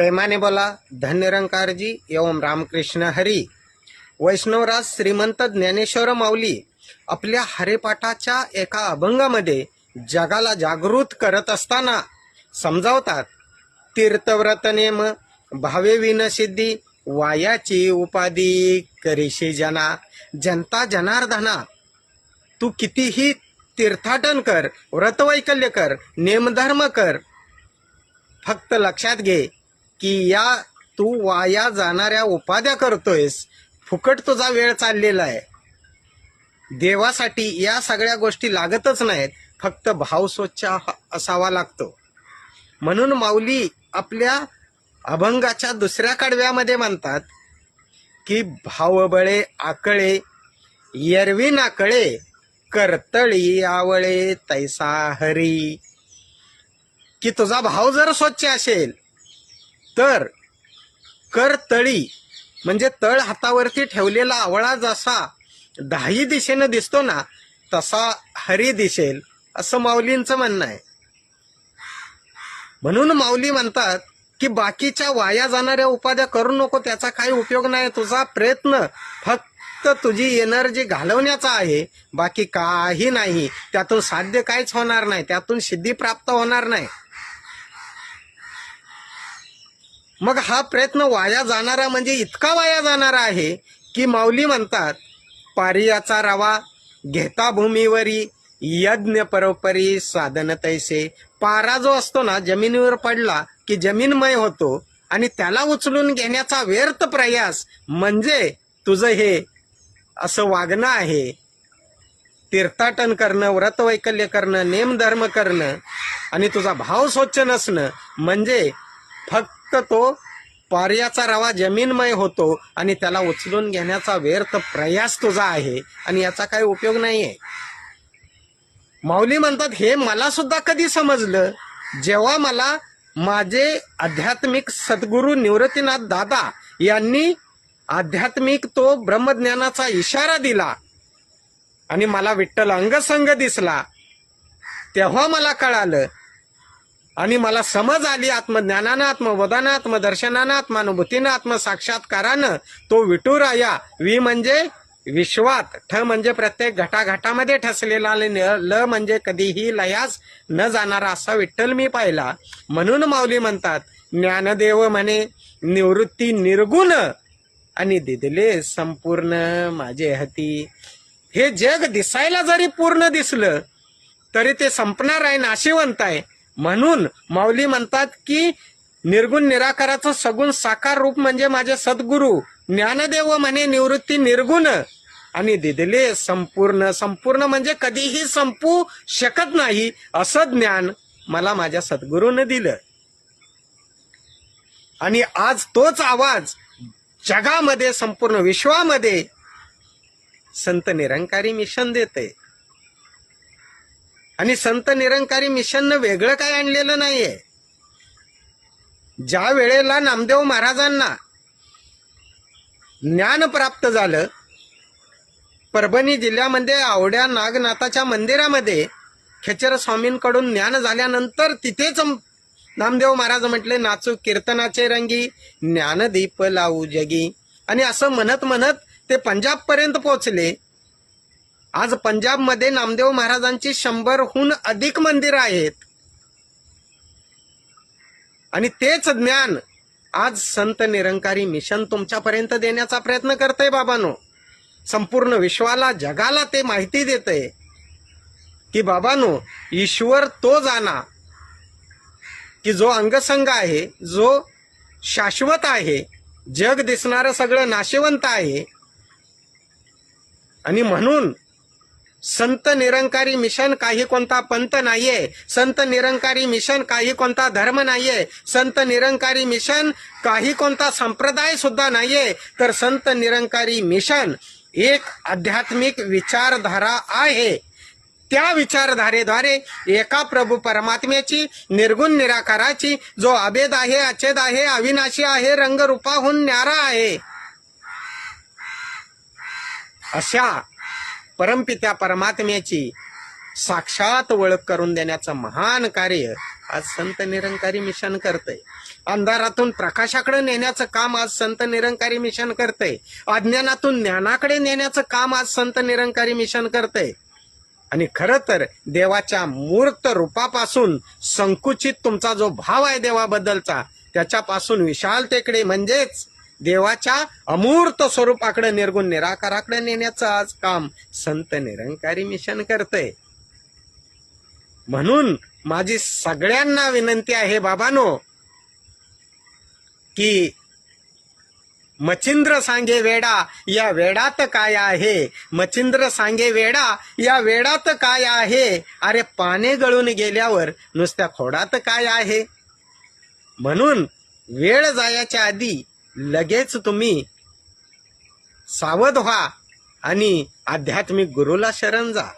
प्रेमाने बोला धन्यरंकारजी एवं रामकृष्ण हरी. वैष्णवराज श्रीमंत ज्ञानेश्वर माऊली आपल्या हरेपाठाच्या एका अभंगामध्ये जगाला जागृत करत असताना समजावतात तीर्थव्रत नेम भावे विनसिद्धी वायाची उपाधी करीशी जना जनता जनार्दना. तू कितीही तीर्थाटन कर व्रतवैकल्य कर नेमधर्म कर. फक्त लक्षात घे की या तू वाया जाणाऱ्या उपाध्या करतोयस. फुकट तुझा वेळ चाललेला आहे. देवासाठी या सगळ्या गोष्टी लागतच नाहीत. फक्त भाव स्वच्छ ह- असावा लागतो. म्हणून माऊली आपल्या अभंगाच्या दुसऱ्या कडव्यामध्ये म्हणतात की भावबळे आकळे यरवी नाकळे करतळी आवळे तैसा हरी. की तुझा भाव जर स्वच्छ असेल तर कर तळी. म्हणजे तळ हातावरती ठेवलेला आवळा जसा दहाही दिशेनं दिसतो ना तसा हरी दिसेल असं माऊलींचं म्हणणं आहे. म्हणून माऊली म्हणतात की बाकीच्या वाया जाणाऱ्या उपाध्या करू नको त्याचा काही उपयोग नाही तुझा प्रयत्न फक्त तुझी एनर्जी घालवण्याचा आहे. बाकी काही नाही. त्यातून साध्य काहीच होणार नाही. त्यातून सिद्धी प्राप्त होणार नाही. मग हा प्रयत्न वाया जाणारा म्हणजे इतका वाया जाणारा आहे की माऊली म्हणतात पारियाचा रवा घेता भूमीवरी यज्ञ परोपरी साधन तैसे. पारा जो असतो ना जमिनीवर पडला की जमीनमय होतो आणि त्याला उचलून घेण्याचा व्यर्थ प्रयास म्हणजे तुझं हे असं वागणं आहे. तीर्थाटन करणं व्रतवैकल्य करणं नेमधर्म करणं आणि तुझा भाव स्वच्छ नसणं म्हणजे फक्त तो पार्याचा रवा जमीनमय होतो आणि त्याला उचलून घेण्याचा व्यर्थ प्रयास तुझा आहे आणि याचा काही उपयोग नाहीये. माऊली म्हणतात हे मला सुद्धा कधी समजलं? जेव्हा मला माझे आध्यात्मिक सद्गुरू निवृत्तीनाथ दादा यांनी आध्यात्मिक तो ब्रह्मज्ञानाचा इशारा दिला आणि मला विठ्ठल अंगसंग दिसला तेव्हा मला कळालं आणि मला समज आली आत्मज्ञानानं आत्मवदानं आत्मदर्शनानं आत्मानुभूतीनं आत्मसाक्षात्कारानं तो विटुराया वि म्हणजे विश्वात. ठ म्हणजे प्रत्येक घटाघटामध्ये ठसलेला आणि न- ल म्हणजे कधीही लयास न जाणारा असा विठ्ठल मी पाहिला. म्हणून माऊली म्हणतात ज्ञानदेव म्हणे निवृत्ती निर्गुण आणि दिदले संपूर्ण माझे हती. हे जग दिसायला जरी पूर्ण दिसलं तरी ते संपणार आहे नाशिवंत आहे. म्हणून माऊली म्हणतात की निर्गुण निराकाराचं सगुण साकार रूप म्हणजे माझे सद्गुरू. ज्ञानदेव म्हणे निवृत्ती निर्गुण. आणि दिदले संपूर्ण संपूर्ण म्हणजे कधीही संपू शकत नाही असं ज्ञान मला माझ्या सद्गुरूनं दिलं. आणि आज तोच आवाज जगामध्ये संपूर्ण विश्वामध्ये संत निरंकारी मिशन देते आणि संत निरंकारी मिशननं वेगळं काय आणलेलं नाहीये. ज्या वेळेला नामदेव महाराजांना ज्ञान प्राप्त झालं परभणी जिल्ह्यामध्ये आवड्या नागनाथाच्या मंदिरामध्ये खेचर स्वामींकडून ज्ञान झाल्यानंतर तिथेच नामदेव महाराज म्हटले नाचू कीर्तनाचे रंगी ज्ञानदीप लावू जगी. आणि असं म्हणत म्हणत ते पंजाब पर्यंत पोहोचले. आज पंजाबमध्ये नामदेव महाराजांची शंभरहून अधिक मंदिरं आहेत. आणि तेच ज्ञान आज संत निरंकारी मिशन तुमच्यापर्यंत देण्याचा प्रयत्न करतंय बाबानो. संपूर्ण विश्वाला जगाला ते माहिती देतंय. की बाबानो ईश्वर तो जाणा की जो अंगसंग आहे जो शाश्वत आहे जग दिसणारं सगळं नाशवंत आहे. आणि म्हणून संत निरंकारी मिशन काही कोणता पंथ नाहीये. संत निरंकारी मिशन काही कोणता धर्म नाहीये. संत निरंकारी मिशन काही कोणता संप्रदाय सुद्धा नाहीये. तर संत निरंकारी मिशन एक आध्यात्मिक विचारधारा आहे. त्या विचारधारेद्वारे एका प्रभू परमात्म्याची निर्गुण निराकाराची जो अभेद आहे अचेद आहे अविनाशी आहे रंगरूपाहून न्यारा आहे. अशा परमपित्या परमात्म्याची साक्षात ओळख करून देण्याचं महान कार्य आज संत निरंकारी मिशन करतंय. अंधारातून प्रकाशाकडे नेण्याचं काम आज संत निरंकारी मिशन करतंय. अज्ञानातून ज्ञानाकडे नेण्याचं काम आज संत निरंकारी मिशन करतंय. आणि खर तर देवाच्या मूर्त रूपापासून संकुचित तुमचा जो भाव आहे देवाबद्दलचा त्याच्यापासून विशालतेकडे म्हणजेच देवाच्या अमूर्त स्वरूपाकडे निर्गुण निराकाराकडे नेण्याचं आज काम संत निरंकारी मिशन करतंय. म्हणून माझी सगळ्यांना विनंती आहे बाबानो की मचिंद्र सांगे वेडा या वेडात काय आहे? मचिंद्र सांगे वेडा या वेडात काय आहे? अरे पाने गळून गेल्यावर नुसत्या खोडात काय आहे? म्हणून वेळ जायच्या आधी लगेच तुम्ही सावध व्हा आणि आध्यात्मिक गुरुला शरण जा.